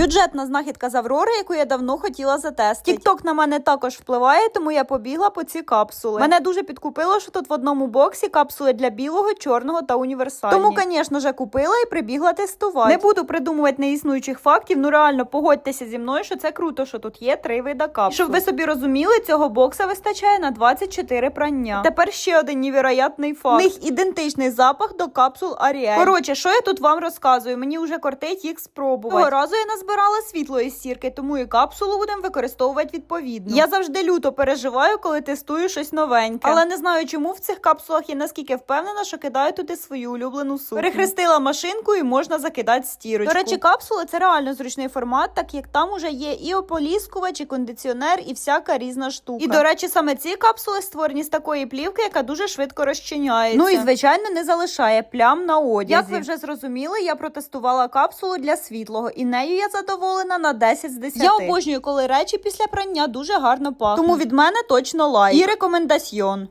Бюджетна знахідка з Аврори, яку я давно хотіла затестити. Тікток на мене також впливає, тому я побігла по ці капсули. Мене дуже підкупило, що тут в одному боксі капсули для білого, чорного та універсальні. Тому, звісно ж, купила і прибігла тестувати. Не буду придумувати неіснуючих фактів. Ну реально погодьтеся зі мною, що це круто, що тут є три вида капсул. Щоб ви собі розуміли, цього бокса вистачає на 24 прання. Тепер ще один невероятний факт. Них ідентичний запах до капсул Ariel. Коротше, що я тут вам розказую? Мені вже кортить їх спробувати. Того разу я назбирала світлої сірки, тому і капсулу будемо використовувати відповідно. Я завжди люто переживаю, коли тестую щось новеньке. Але не знаю, чому в цих капсулах я наскільки впевнена, що кидаю туди свою улюблену сукню. Перехрестила машинку і можна закидати стірочку. До речі, капсули це реально зручний формат, так як там уже є і ополіскувач, і кондиціонер, і всяка різна штука. І до речі, саме ці капсули створені з такої плівки, яка дуже швидко розчиняється. Ну і звичайно не залишає плям на одязі. Як ви вже зрозуміли, я протестувала капсулу для світлого, і нею я задоволена на 10 з 10. Я обожнюю, коли речі після прання дуже гарно пахнуть. Тому від мене точно лайк. І рекомендаціон.